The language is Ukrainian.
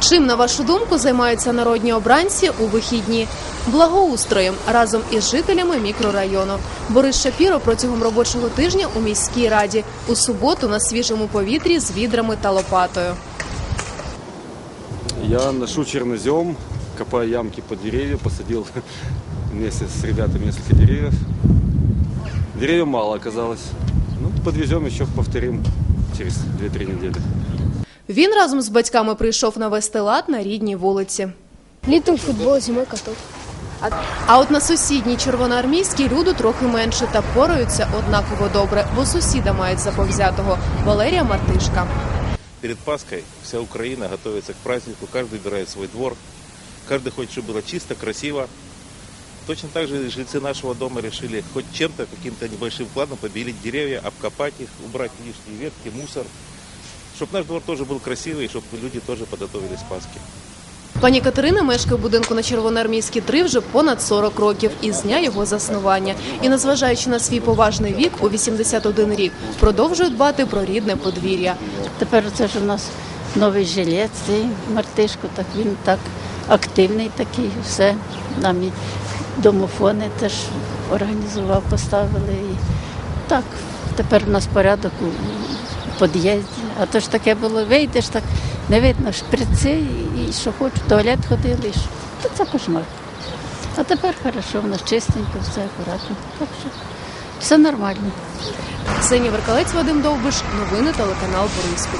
Чим, на вашу думку, займаються народні обранці у вихідні? Благоустроєм разом із жителями мікрорайону. Борис Шапіро протягом робочого тижня у міській раді у суботу на свіжому повітрі з відрами та лопатою. Я ношу чернозем, копаю ямки под деревья, посадил вместе с ребятами несколько деревьев. Деревьев мало оказалось. Ну, подвезем еще, повторим через 2-3 недели. Він разом з батьками прийшов навести лад на рідній вулиці. Літом футбол, зимою каток. А от на сусідній червоноармійській люду трохи менше та пораються однаково добре, бо сусіда мають заповзятого Валерія Мартишка. Перед Пасхой вся Украина готовится к празднику, каждый убирает свой двор, каждый хочет, чтобы было чисто, красиво. Точно так же и жильцы нашего дома решили хоть чем-то, каким-то небольшим вкладом побелить деревья, обкопать их, убрать лишние ветки, мусор, чтобы наш двор тоже был красивый, чтобы люди тоже подготовились к Пасхе. Пані Катерина мешкає в будинку на Червоноармійській 3 вже понад 40 років із дня його заснування. І, незважаючи на свій поважний вік у 81 рік, продовжує дбати про рідне подвір'я. Тепер це ж у нас новий жилець, цей мартишко, так він так активний такий, все. Нам і домофони теж організував, поставили. І так, тепер у нас порядок у у під'їзді. А то ж таке було, вийдеш, так не видно шприци, і що хочу, в туалет ходили, і що. То це кошмар. А тепер хорошо, в нас чистенько, все акуратно. Так що все нормально. Ксенія Веркалець, Вадим Довбиш, новини телеканал Бориспіль.